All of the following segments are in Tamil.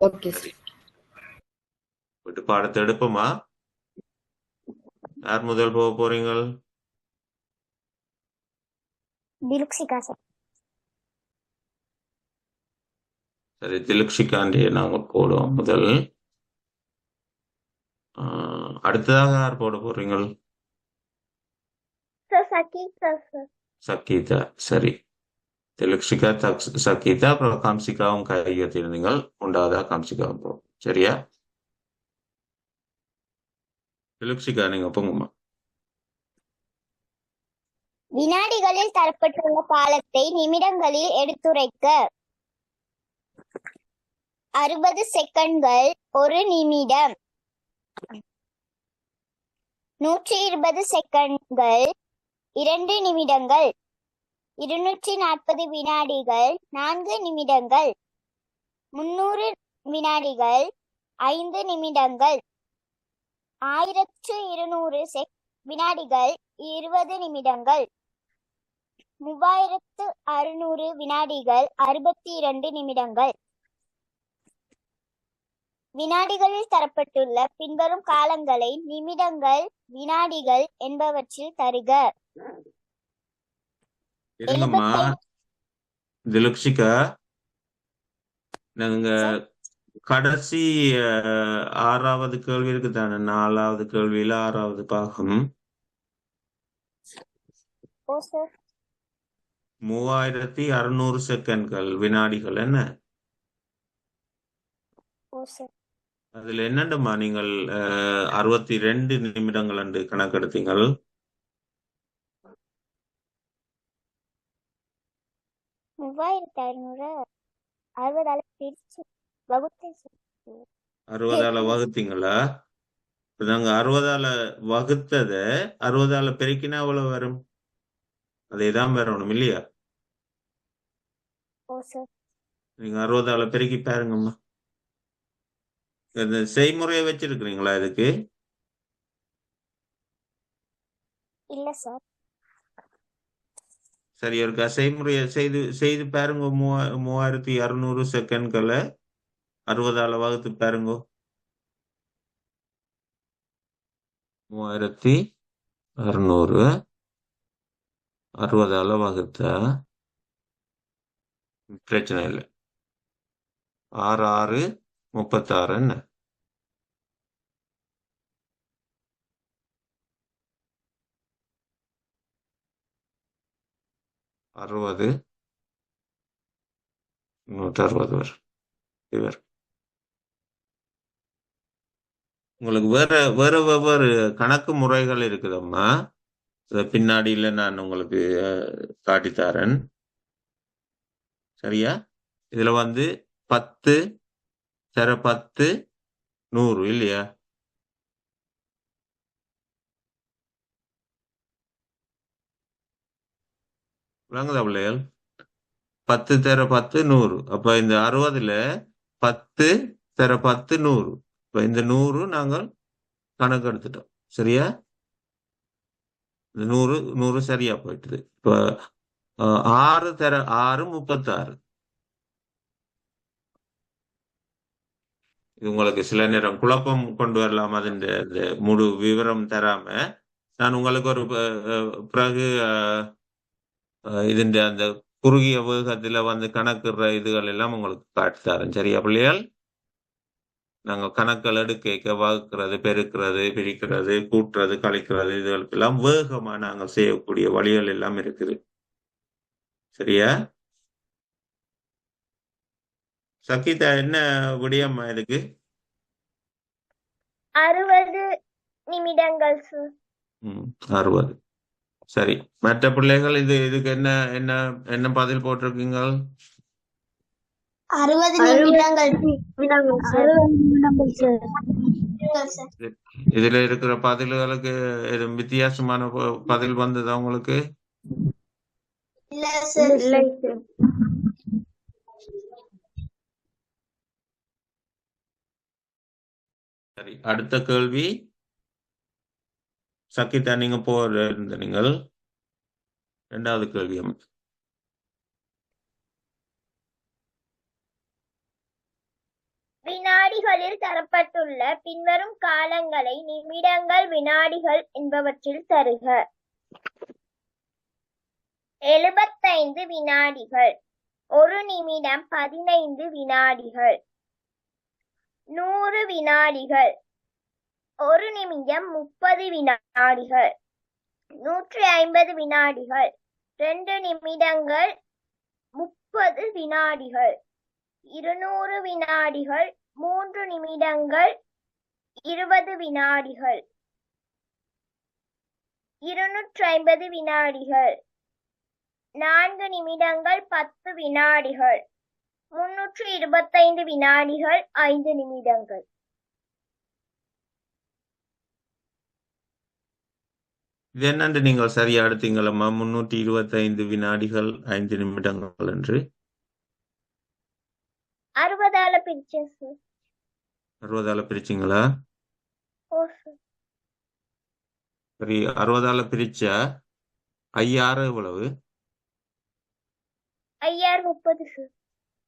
Okay sir. விட்டு பாடத்தை எடுப்போமா? யார் முதல் போக போறீங்கள்? திலுக்ஷிகா சார். சரி திலக்ஷிகாண்டியை நாங்கள் போடுவோம் முதல். ஆஹ், அடுத்ததாக யார் போட போறீங்கள்? சார். சகீதா சரி. திலக்ஷிகா தக் சக்கீதா அப்புறம் காம்சிகாவும் கையெழுத்திருந்தீங்கள் உண்டாவதா காம்சிகாவும் போகும் சரியா தெலுக்ஷிகா நீங்க போங்கம்மா வினாடிகளில் தரப்பட்டுள்ள காலத்தை நிமிடங்களில் எடுத்துரைக்க. அறுபது செகண்ட்கள் ஒரு நிமிடம். நூற்றி இருபது செகண்ட்கள் இரண்டு நிமிடங்கள். இருநூற்றி நாற்பது வினாடிகள் நான்கு நிமிடங்கள். முன்னூறு வினாடிகள் ஐந்து நிமிடங்கள். ஆயிரத்து இருநூறு செக் வினாடிகள் இருபது நிமிடங்கள். மூவாயிரத்து அறுநூறு வினாடிகள் அறுபத்தி இரண்டு நிமிடங்கள். வினாடிகளில் தரப்பட்டுள்ள பின்வரும் காலங்களை நிமிடங்கள் வினாடிகள் என்பவற்றில் தருக. இருங்கம்மா திலக்ஷிகா நாங்க கடைசி ஆறாவது கேள்வி இருக்கு தானே நாலாவது கேள்வியில ஆறாவது பாகம். மூவாயிரத்தி அறுநூறு செகண்ட்கள். வினாடிகள் என்ன? அதுல என்னண்டுமா நீங்கள் அறுபத்தி ரெண்டு நிமிடங்கள் அண்டு கணக்கெடுத்தீங்கள்? மூவாயிரத்து ஐநூறு அறுபதால பிரிச்சு வகுத்தேன் சார் அறுபதால வகுத்தீங்களா? நாங்க அறுபதால வகுத்தத அறுபதால பெருக்கினா எவ்வளவு வரும்? அதேதான் வரணும் இல்லையா? நீங்க அறுபதால பெருக்கி பாருங்கம்மா. இந்த செய்முறையை வச்சிருக்கிறீங்களா இதுக்கு? இல்ல சார். சரி இருக்கா செய்முறையை செய்து செய்து பாருங்க. மூவா மூவாயிரத்தி அறுநூறு செகண்ட்களை அறுபதால வகுத்து பாருங்க. மூவாயிரத்தி அறுநூறு அறுபதால வகுத்தா? பிரச்சனை இல்லை. ஆறு ஆறு முப்பத்தாறு என்ன? அறுபது. நூற்றி அறுபது பேர். இவர் உங்களுக்கு வேற வேற வெவ்வேறு கணக்கு முறைகள் இருக்குதம்மா. பின்னாடியில் நான் உங்களுக்கு அஹ், சரியா? இதுல வந்து பத்து சர பத்து நூறு இல்லையா? விளங்குதா பிள்ளைகள் பத்து தர பத்து நூறு. அப்ப இந்த அறுபதுல பத்து தர பத்து நூறு. இப்ப இந்த நூறு நாங்கள் கணக்கு எடுத்துட்டோம். சரியா? இந்த நூறு நூறு சரியா போயிட்டுது. இப்ப ஆறு தர ஆறு முப்பத்தாறு. இது உங்களுக்கு சில நேரம் குழப்பம் கொண்டு வரலாம். அது இந்த முழு விவரம் தராம. நான் உங்களுக்கு ஒரு பிறகு இதுண்ட அந்த குறுகிய வேகத்துல வந்து கணக்குற இதுகள் எல்லாம் உங்களுக்கு காட்டி தரேன். சரியா பிள்ளைகள் நாங்க கணக்குகள் எடுக்க வகுக்கிறது பெருக்கிறது பிரிக்கிறது கூட்டுறது கழிக்கிறது இதுகளுக்கெல்லாம் வேகமா நாங்க செய்யக்கூடிய வழிகள் எல்லாம் இருக்குது. சரியா? சகிதா என்ன விடியம்மா இதுக்கு? அறுபது நிமிடங்கள் அறுபது. சரி. மற்ற பிள்ளைகள் இது இதுக்கு என்ன என்ன என்ன பதில் போட்டிருக்கீங்க அறுபது இதுல இருக்கிற பதில்களுக்கு எதுவும் வித்தியாசமான பதில் வந்ததா உங்களுக்கு? சரி அடுத்த கேள்வி. சகிதா நீங்க இருந்த நீங்கள் இரண்டாவது கேள்வி வினாடிகளில் தரப்பட்டுள்ள பின்வரும் காலங்களை நிமிடங்கள் வினாடிகள் என்பவற்றில் தருக. எழுபத்தைந்து வினாடிகள் ஒரு நிமிடம் பதினைந்து வினாடிகள் நூறு வினாடிகள் ஒரு நிமிடம் முப்பது வினாடிகள். நூற்றி ஐம்பது வினாடிகள். ரெண்டு நிமிடங்கள் முப்பது வினாடிகள். இருநூறு வினாடிகள். மூன்று நிமிடங்கள் இருபது வினாடிகள். இருநூற்றி ஐம்பது வினாடிகள். நான்கு நிமிடங்கள் பத்து வினாடிகள். முன்னூற்று இருபத்தைந்து வினாடிகள். ஐந்து நிமிடங்கள். என்னென்று நீங்கள் சரியா எடுத்தீங்களம்மா? முன்னூற்றி இருபத்தைந்து வினாடிகள் ஐந்து நிமிடங்கள் என்று. அறுபதால பிரிச்சேன் அறுபதால பிரிச்சிங்களா? சார் அறுபதால பிரிச்சா ஐயாறு எவ்வளவு? ஐயாயிரம் முப்பது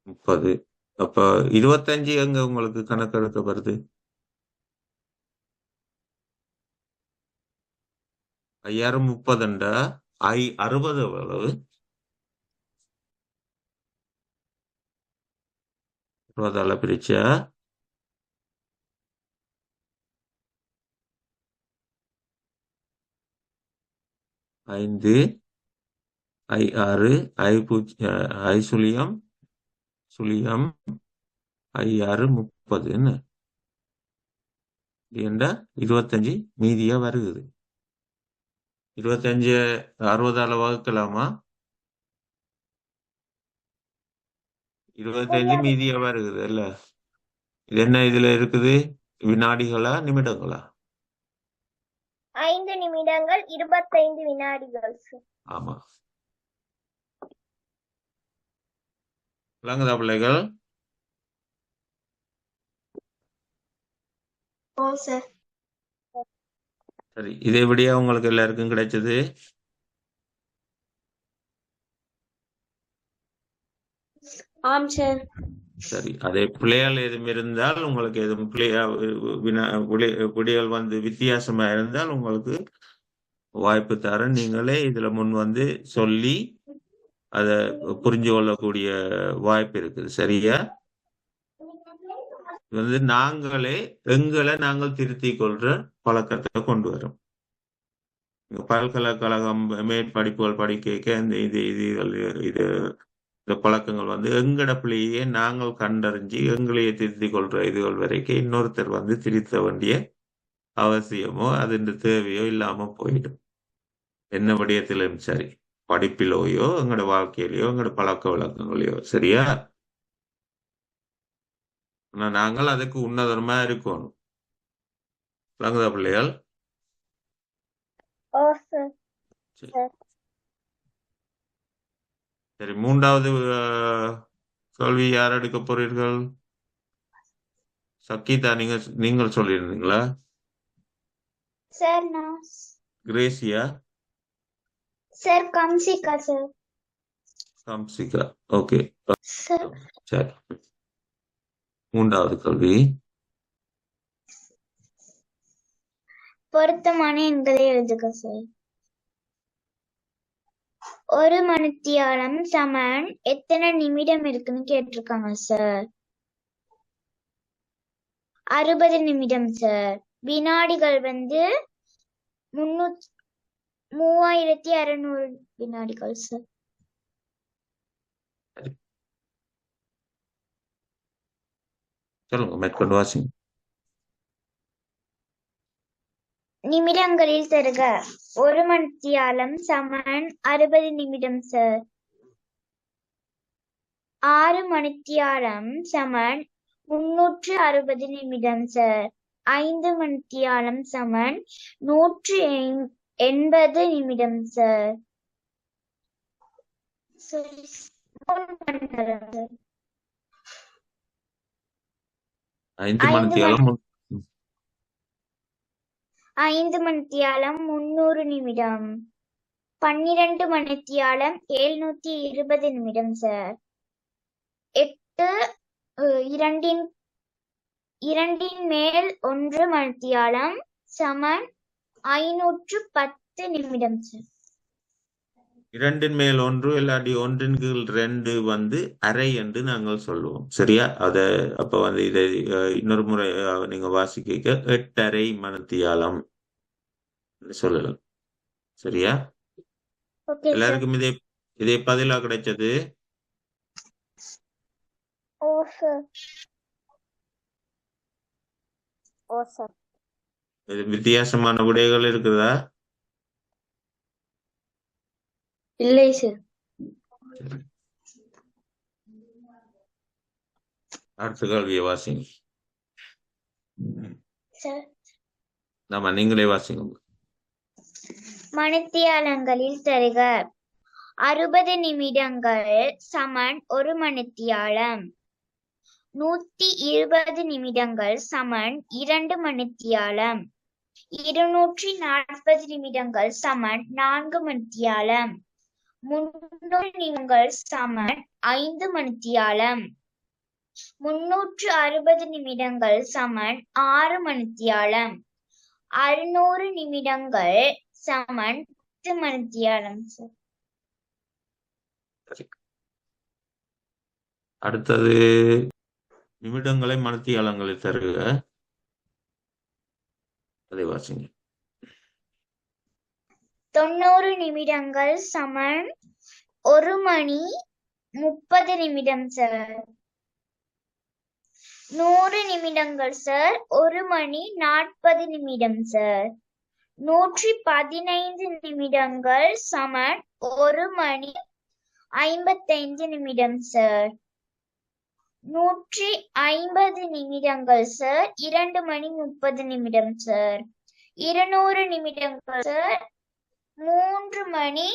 முப்பது. அப்ப இருபத்தஞ்சு எங்க உங்களுக்கு கணக்கெடுக்க வருது ஐயாயிரம் முப்பதுண்டா? ஐ அறுபது எவ்வளவு? அறுபதால பிரிச்சா? ஐந்து. ஐ ஆறு. ஐ பூஜ் ஐ சுழியம். சுழியம். ஐ ஆறு முப்பதுன்னு. ஏண்டா? இருபத்தஞ்சு மீதியா வருகுது. இருபத்தஞ்சு அறுபதால வகுக்கலாமா? இருபத்தஞ்சு மீதியா வருகுது இல்ல. இது என்ன இதுல இருக்குது? வினாடிகளா நிமிடங்களா? ஐந்து நிமிடங்கள் இருபத்தைந்து வினாடிகள் ஆமா. விளங்குதா பிள்ளைகள்? ஓ சார். சரி இதே விடியா உங்களுக்கு எல்லாருக்கும் கிடைச்சது. ஆம் சார். சரி அதே பிள்ளைகள் எதுவும் இருந்தால் உங்களுக்கு எதுவும் பிள்ளையா வினா விடைகள் வந்து வித்தியாசமா இருந்தால் உங்களுக்கு வாய்ப்பு தரேன். நீங்களே இதுல முன் வந்து சொல்லி அதை புரிஞ்சு கொள்ளக்கூடிய வாய்ப்பு இருக்குது. சரியா? வந்து நாங்களே எங்களை நாங்கள் திருத்திக் கொள்ற பழக்கத்தை கொண்டு வரும். பல்கலைக்கழகம் மேற்படிப்புகள் படிக்க இந்த இது இது இது இந்த பழக்கங்கள் வந்து எங்கட பிள்ளையே நாங்கள் கண்டறிஞ்சு எங்களையே திருத்திக் கொள்ற இதுகள் வரைக்கும் இன்னொருத்தர் வந்து திருத்த வேண்டிய அவசியமோ அதன் தேவையோ இல்லாம போயிடும். என்ன விடயத்திலும் சரி படிப்பிலோயோ எங்களோட வாழ்க்கையிலயோ எங்களோட பழக்க வழக்கங்களையோ சரியா? ஆனா நாங்கள் அதுக்கு உன்னதமா இருக்கணும் விளங்குதா பிள்ளைகள்? சார். மூன்றாவது கேள்வி யார் எடுக்க போறீர்கள்? சக்கீதா நீங்க நீங்கள் சொல்லியிருந்தீங்களா? சார் நான் Gracia? Sir Kamsika sir. Kamsika okay. சரி. மூன்றாவது கல்வி. பொருத்தமான எண்களை எழுதுக சார் ஒரு மணித்தியாலம் சமன். எத்தனை நிமிடம் இருக்குன்னு கேட்டிருக்காங்க சார் அறுபது நிமிடம் சார் வினாடிகள் வந்து முன்னூத் மூவாயிரத்தி அறுநூறு வினாடிகள் சார் சொல்லுங்க மேற்கொண்டு வாசிங்க நிமிடங்களில் தருக. ஒரு மணித்தியாலம் சமன் அறுபது நிமிடம் சார் ஆறு மணித்தியாலம் சமன் முன்னூற்று அறுபது நிமிடம் சார் ஐந்து மணித்தியாலம் சமன் நூற்று எண்பது நிமிடம் சார் மூணு மணி நேரம் சார். ஐந்து மணித்தியாலம் ஐந்து மணித்தியாலம் முன்னூறு நிமிடம். பன்னிரண்டு மணித்தியாலம் எழுநூத்தி இருபது நிமிடம் சார் எட்டு இரண்டின் இரண்டின் மேல் ஒன்று மணித்தியாலம் சமன் ஐநூற்று பத்து நிமிடம் சார் இரண்டின் மேல் ஒன்று இல்லாட்டி ஒன்றின் கீழ் ரெண்டு வந்து அரை என்று நாங்கள் சொல்லுவோம். சரியா? அத அப்ப வந்து இதை இன்னொரு முறை நீங்க வாசிக்க எட்டரை மணத்தியாலம் சொல்லலாம். சரியா? எல்லாருக்கும் இதே இதே பதிலா கிடைச்சது? வித்தியாசமான விடைகள் இருக்குதா? இல்லை சார் அடுத்த கேள்வியை வாசிங்க. ஆமா நீங்களே வாசிங்க. மணித்தியாலங்களில் தருக. அறுபது நிமிடங்கள் சமன் ஒரு மணித்தியாலம். நூத்தி இருபது நிமிடங்கள் சமன் இரண்டு மணித்தியாலம். இருநூற்றி நாற்பது நிமிடங்கள் சமன் நான்கு மணித்தியாலம். முன்னூறு நிமிடங்கள் சமன் ஐந்து மணித்தியாலம். முன்னூற்று அறுபது நிமிடங்கள் சமன் ஆறு மணித்தியாலம். அறுநூறு நிமிடங்கள் சமன் பத்து மணித்தியாலம் அடுத்தது நிமிடங்களை மணத்தியாலங்களில் தருக. அதை வாசிங்க. தொண்ணூறு நிமிடங்கள் சமன். ஒரு மணி முப்பது நிமிடம் சார் நூறு நிமிடங்கள் சார் ஒரு மணி நாற்பது நிமிடம் சார் நூற்றி பதினைந்து நிமிடங்கள் சமன். ஒரு மணி ஐம்பத்தைந்து நிமிடம் சார் நூற்றி ஐம்பது நிமிடங்கள் சார் இரண்டு மணி முப்பது நிமிடம் சார் இருநூறு நிமிடங்கள் சார் மூன்று மணி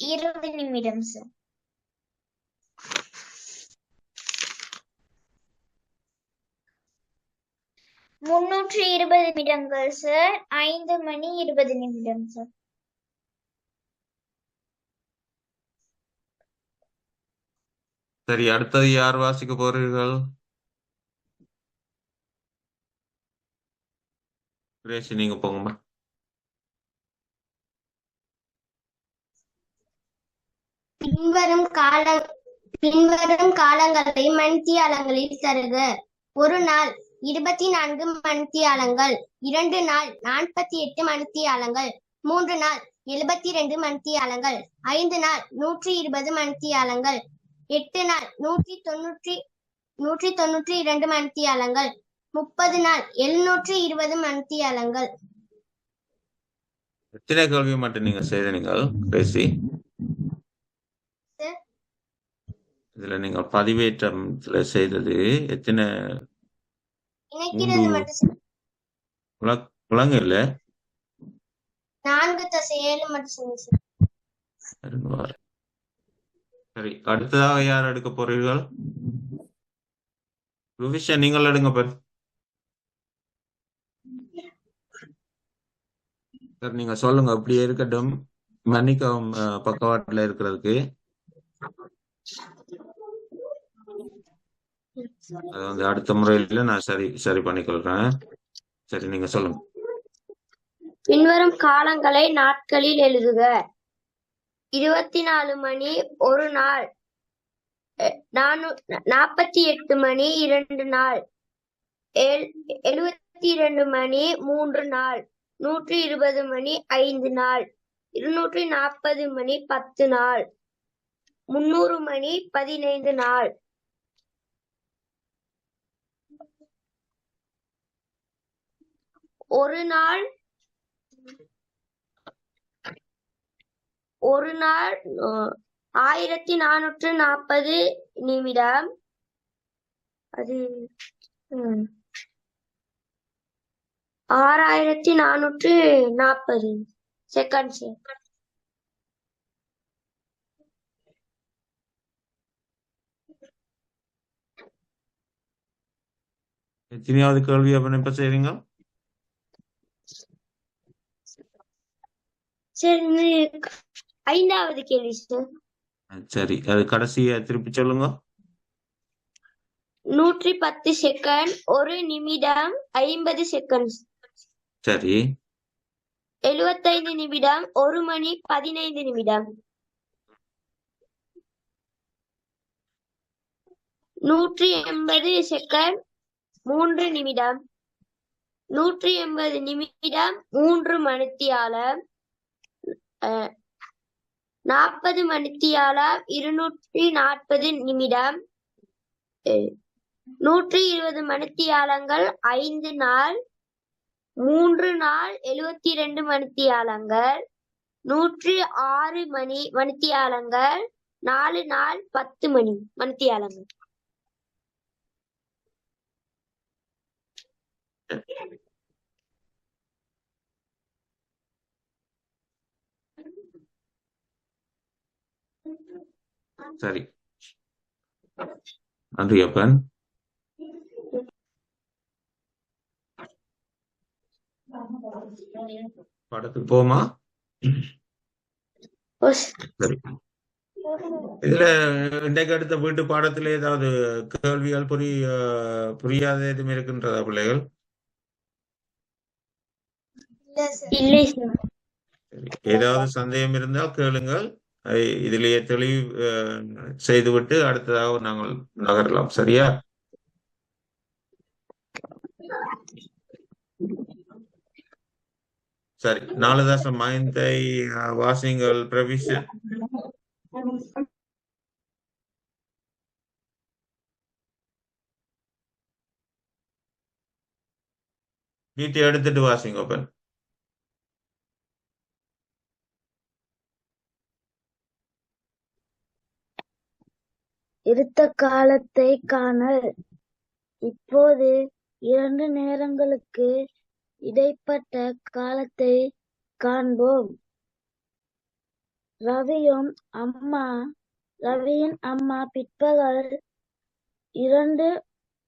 இருபது நிமிடம் சார் முன்னூற்றி இருபது நிமிடங்கள் சார் ஐந்து மணி இருபது நிமிடம் சார் சரி அடுத்தது யார் வாசிக்க போறீர்கள்? சுரேஷ் நீங்க போங்கம்மா பின்வரும் கால பின்வரும் காலங்களை மணித்தியாலங்களில் தருக. ஒரு நாள் இருபத்தி நான்கு மணித்தியாலங்கள் இரண்டு நாள் நாற்பத்தி எட்டு மணித்தியாலங்கள் மூன்று நாள் எழுபத்தி ரெண்டு மணித்தியாலங்கள் ஐந்து நாள் நூற்றி இருபது மணித்தியாலங்கள் எட்டு நாள் நூற்றி தொண்ணூற்றி நூற்றி தொண்ணூற்றி இரண்டு மணித்தியாலங்கள் முப்பது நாள் எழுநூற்றி இருபது மணித்தியாலங்கள் எத்தனை கேள்வி மட்டும் நீங்க செய்தீங்கள் பேசி. இதுல நீங்க பதிவேற்றம்ல செய்தது எத்தனை விளங்கு இல்ல? நான்கு தசை ஏழு மட்டும் சார் அடுத்ததாக யார் எடுக்க போறீர்கள்? ருவிஷா நீங்கள் எடுங்க பாரு. சார் நீங்க சொல்லுங்க அப்படியே இருக்கட்டும். மன்னிக்கவும் பக்கவாட்டுல இருக்கிறதுக்கு. அது வந்து அடுத்த முறையில நான் சரி சரி பண்ணிக்கொள்றேன். சரி நீங்க சொல்லுங்க. பின்வரும் காலங்களை நாட்களில் எழுதுக. இருபத்தி நாலு மணி ஒரு நாள். நானூ நாற்பத்தி எட்டு மணி இரண்டு நாள். எழுபத்தி இரண்டு மணி மூன்று நாள். நூற்றி இருபது மணி ஐந்து நாள். இருநூற்றி நாற்பது மணி பத்து நாள். முன்னூறு மணி பதினைந்து நாள். ஒரு நாள் ஒரு நாள் ஆயிரத்தி நானூற்று நாற்பது நிமிடம். அது ஆறாயிரத்தி நானூற்று நாற்பது செகண்ட்ஸ் எத்தனையாவது கேள்வி அப்ப இப்ப செய்றீங்க? ஐந்தாவது கேள்வி சார். சரி. அது கடைசியா திருப்பி சொல்லுங்க. நூற்றி பத்து செகண்ட் ஒரு நிமிடம் ஐம்பது செகண்ட் சரி. எழுபத்தைந்து நிமிடம் ஒரு மணி பதினைந்து நிமிடம். நூற்றி எண்பது செகண்ட் மூன்று நிமிடம். நூற்றி எண்பது நிமிடம் மூன்று மணித்தியாலம் அஹ், நாற்பது மணித்தியாலம் இருநூற்றி நாற்பது நிமிடம். அஹ், நூற்றி இருபது மணித்தியாலங்கள் ஐந்து நாள் மூன்று நாள் எழுபத்தி ரெண்டு மணித்தியாலங்கள் நூற்றி ஆறு மணி மணித்தியாலங்கள் நாலு நாள் பத்து மணி மணித்தியாலங்கள். சரி. நன்றி அப்பன் படத்துக்கு போமா? சரி. இதுல இன்றைக்கு அடுத்த வீட்டு பாடத்துல ஏதாவது கேள்விகள் புரிய புரியாத எதுவும் இருக்கின்றதா பிள்ளைகள்? இல்லை ஏதாவது சந்தேகம் இருந்தால் கேளுங்கள். இதிலேயே தெளிவு செய்துவிட்டு அடுத்ததாக நாங்கள் நகரலாம். சரியா? சரி. நாலு தசம் ஐந்தை வாசிங்கள். பிரவிஷன். வீட்டை எடுத்துட்டு வாசிங்க ஓப்பன் இருத்த காலத்தை காணல் இப்போது இரண்டு நேரங்களுக்கு இடைப்பட்ட காலத்தை காண்போம். ரவியும் அம்மா ரவியின் அம்மா பிற்பகல் இரண்டு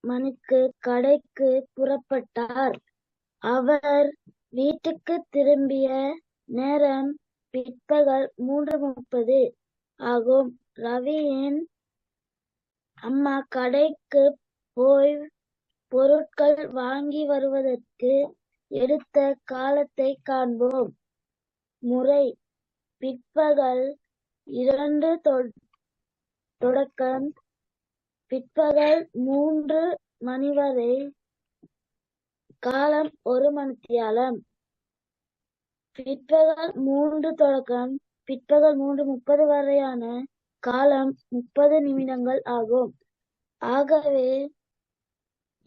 மணிக்கு கடைக்கு புறப்பட்டார். அவர் வீட்டுக்கு திரும்பிய நேரம் பிற்பகல் மூன்று முப்பது ஆகும். ரவியின் அம்மா கடைக்கு போய் பொருட்கள் வாங்கி வருவதற்கு எடுத்த காலத்தை காண்போம். முறை பிற்பகல் இரண்டு தொ- தொடக்கம். பிற்பகல் மூன்று மணி வரை காலம் ஒரு மணித்தியாலம். பிற்பகல் மூன்று தொடக்கம். பிற்பகல் மூன்று முப்பது வரையான காலம் முப்பது நிமிடங்கள் ஆகும். ஆகவே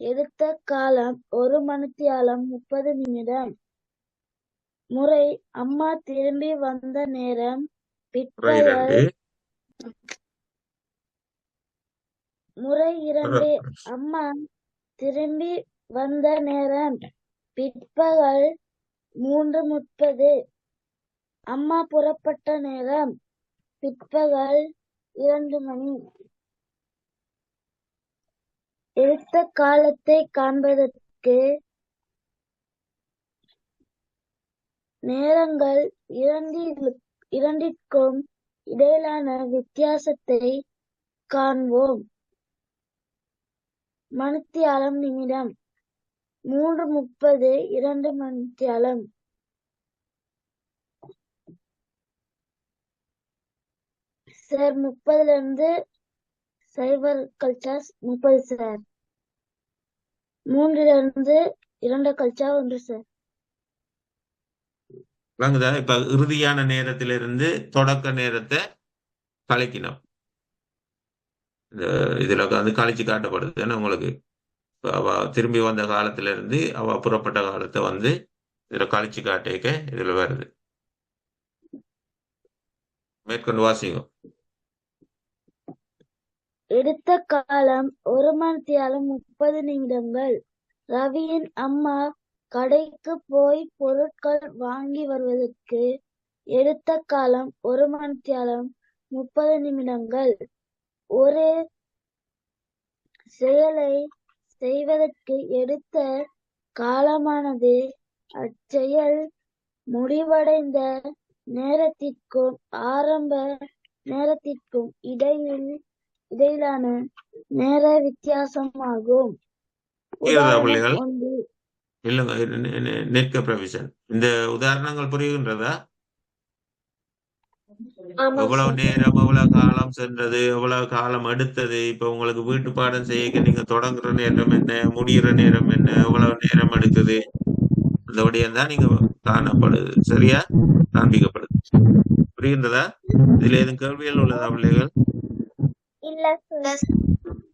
எடுத்த காலம் ஒரு மணித்தியாலம் முப்பது நிமிடம். முறை அம்மா திரும்பி வந்த நேரம் பிற்பகல் முறை இரண்டு அம்மா திரும்பி வந்த நேரம். பிற்பகல் மூன்று முப்பது. அம்மா புறப்பட்ட நேரம். பிற்பகல் இரண்டு மணி. எடுத்த காலத்தை காண்பதற்கு நேரங்கள் இரண்டில் இரண்டிற்கும் இடையிலான வித்தியாசத்தை காண்போம். மணித்தியாலம் நிமிடம். மூன்று முப்பது இரண்டு மணித்தியாலம். சார். முப்பதுல இருந்து சைபர் கல்ச்சர்ஸ் முப்பது சார். மூன்றுல இருந்து இரண்டு கல்ச்சா ஒன்று சார். வாங்குதா? இப்ப இறுதியான நேரத்திலிருந்து தொடக்க நேரத்தை கலைக்கணும். இந்த இதுல வந்து கழிச்சு காட்டப்படுது. ஏன்னா உங்களுக்கு அவ திரும்பி வந்த காலத்துல இருந்து அவ புறப்பட்ட காலத்தை வந்து இதுல கழிச்சு காட்டிக்க இதுல வருது. மேற்கொண்டு வாசிங்க. எடுத்த காலம் ஒரு மணித்தியாலம் முப்பது நிமிடங்கள். ரவியின் அம்மா கடைக்கு போய் பொருட்கள் வாங்கி வருவதற்கு எடுத்த காலம் ஒரு மணித்தியாலம் முப்பது நிமிடங்கள். ஒரு செயலை செய்வதற்கு எடுத்த காலமானது அச்செயல் முடிவடைந்த நேரத்திற்கும் ஆரம்ப நேரத்திற்கும் இடையில் இடையிலான நேர வித்தியாசமாகும். இல்லைங்க நெட்க ப்ரொவிஷன். இந்த உதாரணங்கள் புரிகின்றதா? எவ்வளவு நேரம் எவ்வளவு காலம் சென்றது எவ்வளவு காலம் எடுத்தது இப்ப உங்களுக்கு வீட்டு பாடம் செய்ய நீங்க தொடங்குற நேரம் என்ன? முடிகிற நேரம் என்ன? எவ்வளவு நேரம் எடுக்குது அந்த விடயம் தான் நீங்க காணப்படுது. சரியா? காண்பிக்கப்படுது. புரிகின்றதா? இதுல எதுவும் கேள்விகள் உள்ளதா பிள்ளைகள்? சார்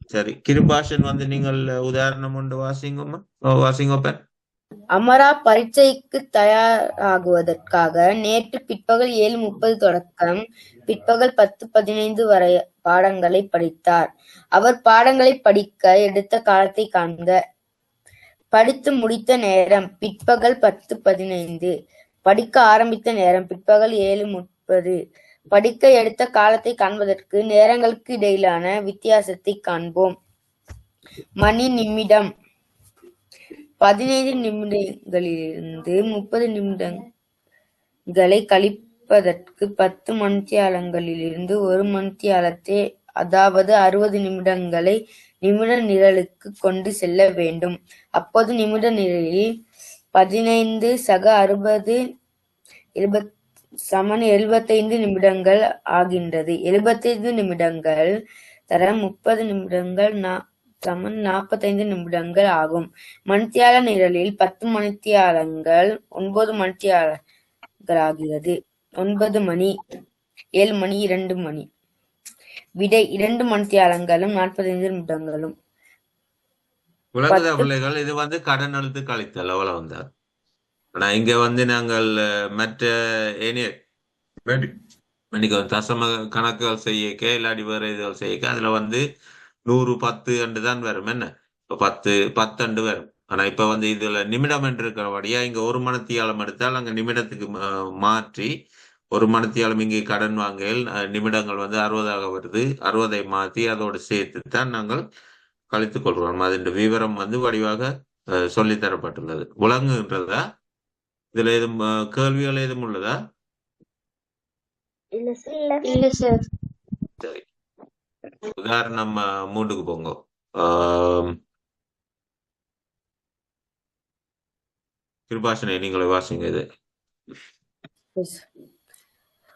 சரி. கிருபாஷன் வந்து நீங்கள் உதாரணம் உண்டு வாசிங்கம்மா? ஓ, வாசிங்கப்ப அமரா பரீட்சைக்கு தயாராகுவதற்காக நேற்று பிற்பகல் ஏழு முப்பது தொடக்கம் பிற்பகல் பத்து பதினைந்து வரை பாடங்களை படித்தார். அவர் பாடங்களை படிக்க எடுத்த காலத்தை காண்க. படித்து முடித்த நேரம் பிற்பகல் பத்து பதினைந்து. படிக்க ஆரம்பித்த நேரம் பிற்பகல் ஏழு முப்பது. படிக்க எடுத்த காலத்தை காண்பதற்கு நேரங்களுக்கு இடையிலான வித்தியாசத்தை காண்போம். மணி நிமிடம். பதினைந்து நிமிடங்களிலிருந்து முப்பது நிமிடங்களை கழிப்பதற்கு பத்து மணித்தியாலங்களிலிருந்து ஒரு மணித்தியாலத்தை அதாவது அறுபது நிமிடங்களை நிமிட நிரலுக்கு கொண்டு செல்ல வேண்டும். அப்போது நிமிட நிரலில் பதினைந்து சக அறுபது இருபத் சமன் எழுபத்தைந்து நிமிடங்கள் ஆகின்றது. எழுபத்தைந்து நிமிடங்கள் தர முப்பது நிமிடங்கள் சமன் நாற்பத்தைந்து நிமிடங்கள் ஆகும். மணித்தியால நிரலில் பத்து மணித்தியாலங்கள் ஒன்பது மணித்தியாலங்கள் ஆகிறது ஒன்பது மணி ஏழு மணி இரண்டு மணி. விடை இரண்டு மணித்தியாலங்களும் நாற்பத்தைந்து நிமிடங்களும். பிள்ளைகள் இது வந்து கடன் எழுத்து கழித்தல் அவ்வளவு வந்தார் ஆனா இங்க வந்து நாங்கள் மற்ற ஏனைய மன்னிக்கவும் தசம கணக்குகள் செய்யக்க இல்லாட்டி வேற இதுகள் செய்யக்க அதுல வந்து நூறு பத்து அண்டு தான் வரும். என்ன? இப்ப பத்து பத்தண்டு வரும். ஆனா இப்ப வந்து இதுல நிமிடம் என்று இருக்கிறபடியா இங்க ஒரு மணத்தியாலம் எடுத்தால் அங்க நிமிடத்துக்கு மாற்றி ஒரு மணத்தியாலம் இங்கே கடன் வாங்கல் அஹ், நிமிடங்கள் வந்து அறுபதாக வருது. அறுபதை மாற்றி அதோடு சேர்த்து தான் நாங்கள் கழித்துக் கொள்கிறோம். அதன் விவரம் வந்து வடிவாக அஹ், சொல்லித் தரப்பட்டுள்ளது. விளங்குகின்றதா? இதுல எதுவும் கேள்விகள் எதுவும் உள்ளதா? இல்ல சார் இல்ல. இல்ல சார் சரி. உதாரணம் மூன்றுக்கு போங்க. ஆம், கிருபாஷனை நீங்களே வாசிங்க இது.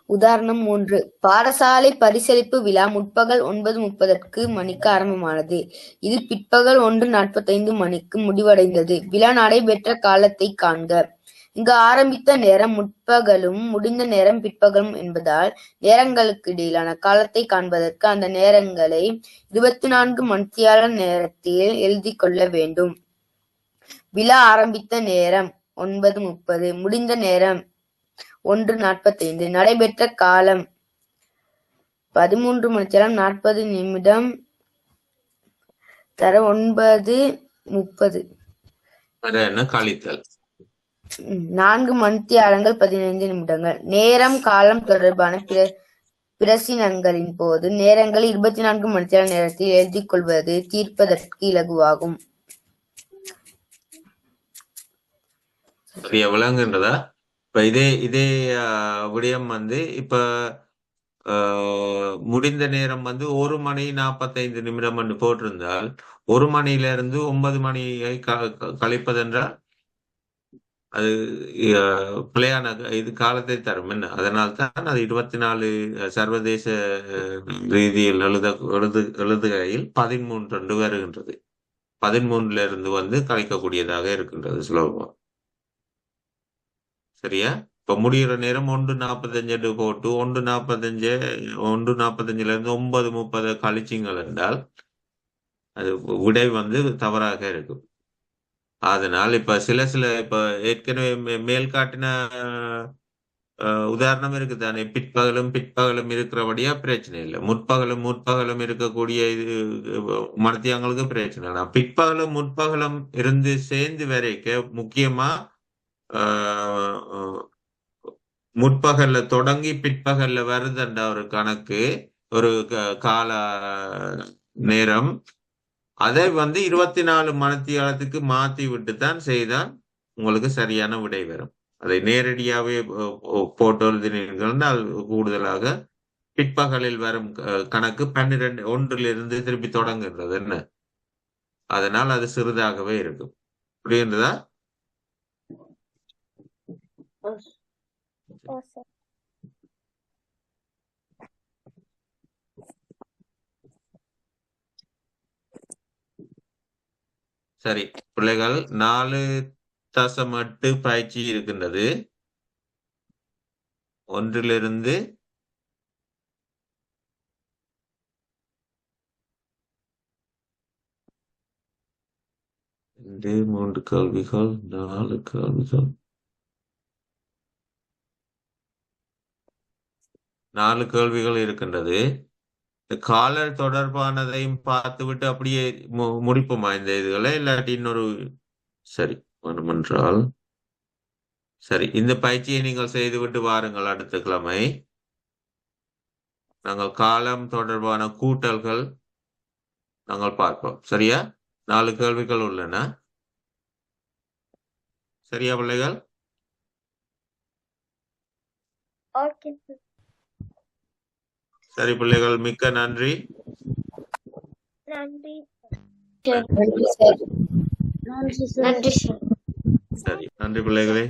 உதாரணம் மூன்று பாடசாலை பரிசளிப்பு விழா முற்பகல் ஒன்பது முப்பதற்கு மணிக்கு ஆரம்பமானது. இது பிற்பகல் ஒன்று நாற்பத்தைந்து மணிக்கு முடிவடைந்தது. விழா நடைபெற்ற காலத்தை காண்க. இங்கு ஆரம்பித்த நேரம் முற்பகலும் முடிந்த நேரம் பிற்பகலும் என்பதால் நேரங்களுக்கு இடையிலான காலத்தை காண்பதற்கு அந்த நேரங்களை இருபத்தி நான்கு மணித்தியால நேரத்தில் எழுதிக் கொள்ள வேண்டும். விழா ஆரம்பித்த நேரம் ஒன்பது முப்பது முடிந்த நேரம் ஒன்று நாற்பத்தைந்து நடைபெற்ற காலம் பதிமூன்று மணித்தியாலம் நாற்பது நிமிடம் தர ஒன்பது முப்பது. என்ன நான்கு மணித்தியாலங்கள் பதினைந்து நிமிடங்கள். நேரம் காலம் தொடர்பான பிர பிரசினங்களின் போது நேரங்கள் இருபத்தி நான்கு மணித்தியால நேரத்தில் எழுதிக் கொள்வது தீர்ப்பதற்கு இலகுவாகும். சரியா விளங்குன்றதா இப்ப இதே இதே விடயம் வந்து இப்ப முடிந்த நேரம் வந்து ஒரு மணி நாற்பத்தைந்து நிமிடம் என்று போட்டிருந்தால் ஒரு மணியில இருந்து ஒன்பது மணியை க- க- கழிப்பதென்றால் அது பிள்ளையான இது காலத்தை தரும். என்ன? அதனால் தான் அது இருபத்தி நாலு சர்வதேச ரீதியில் எழுத எழுது எழுதுகையில் பதிமூன்று ரெண்டு வருகின்றது. பதிமூன்றுல இருந்து வந்து கலைக்கக்கூடியதாக இருக்கின்றது சுலபமா சரியா? இப்ப முடிகிற நேரம் ஒன்று நாற்பத்தஞ்சு போட்டு ஒன்று நாற்பத்தஞ்சு ஒன்று நாற்பத்தஞ்சுல இருந்து ஒன்பது முப்பது கழிச்சிங்கள் என்றால் அது விடை வந்து தவறாக இருக்கும். அதனால் இப்ப சில சில இப்ப ஏற்கனவே மே- மேல் காட்டின உதாரணம் இருக்குதானே? பிற்பகலும் பிற்பகலும் இருக்கிறபடியா பிரச்சனை இல்லை. முற்பகலும் முற்பகலும் இருக்கக்கூடிய இது மருத்துவங்களுக்கு பிரச்சனை இல்லை. பிற்பகலும் முற்பகலும் இருந்து சேர்ந்து வரைக்க முக்கியமா ஆஹ் முற்பகல்ல தொடங்கி பிற்பகல்ல வருதுன்ற ஒரு கணக்கு ஒரு க- கால நேரம் அதை வந்து இருபத்தி நாலு மனத்தியாலத்துக்கு மாத்தி விட்டு தான் செய்தால் உங்களுக்கு சரியான விடை வரும். அதை நேரடியாவே அஹ், போட்டு எழுதினீர்கள் அது கூடுதலாக பிற்பகலில் வரும் கணக்கு பன்னிரண்டு ஒன்றிலிருந்து திருப்பி தொடங்குகிறது. என்ன? அதனால் அது சிறிதாகவே இருக்கும். புரியுறதா சரி பிள்ளைகள் நாலு தசம் எட்டு பயிற்சி இருக்கின்றது. ஒன்றிலிருந்து ரெண்டு மூன்று கல்விகள் நாலு கல்விகள். நாலு கேள்விகள் இருக்கின்றது. காலர் தொடர்பானதையும் பார்த்துவிட்டு அப்படியே மு- முடிப்போமா இந்த இதுகளை? இல்லாட்டி இன்னொரு சரி வேணுமென்றால் சரி இந்த பயிற்சியை நீங்கள் செய்துவிட்டு வாருங்கள் அடுத்த கிழமை. நாங்கள் காலம் தொடர்பான கூட்டல்கள் நாங்கள் பார்ப்போம். சரியா? நாலு கேள்விகள் உள்ளன. சரியா பிள்ளைகள்? ஓகே சார் பிள்ளைகள் மிக்க நன்றி. நன்றி. சரி நன்றி பிள்ளைகளே.